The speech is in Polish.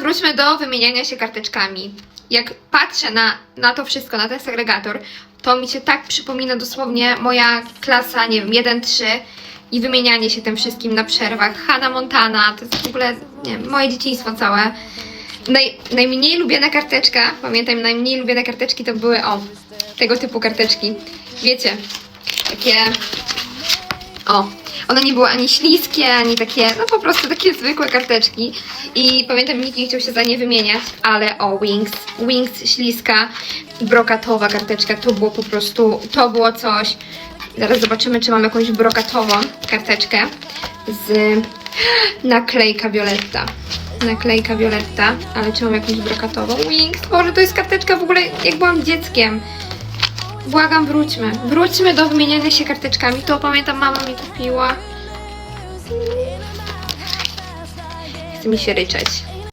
Wróćmy do wymieniania się karteczkami. Jak patrzę na, na to wszystko, na ten segregator, to mi się tak przypomina dosłownie moja klasa, nie wiem, 1-3 i wymienianie się tym wszystkim na przerwach. Hannah Montana, to jest w ogóle, nie moje dzieciństwo całe. Naj, najmniej lubiana karteczka, pamiętam, najmniej lubiane karteczki to były, o, tego typu karteczki. Wiecie, takie, o, one nie były ani śliskie, ani takie, no po prostu takie zwykłe karteczki. I pamiętam, nikt nie chciał się za nie wymieniać, ale o, Wings, Wings śliska, brokatowa karteczka, to było po prostu, to było coś. Zaraz zobaczymy, czy mam jakąś brokatową karteczkę z naklejka Violetta. Naklejka Violetta, ale czy mam jakąś brokatową? Wings, Boże, to jest karteczka w ogóle jak byłam dzieckiem. Błagam, wróćmy. Wróćmy do wymieniania się karteczkami. To pamiętam, mama mi kupiła. Chce mi się ryczeć.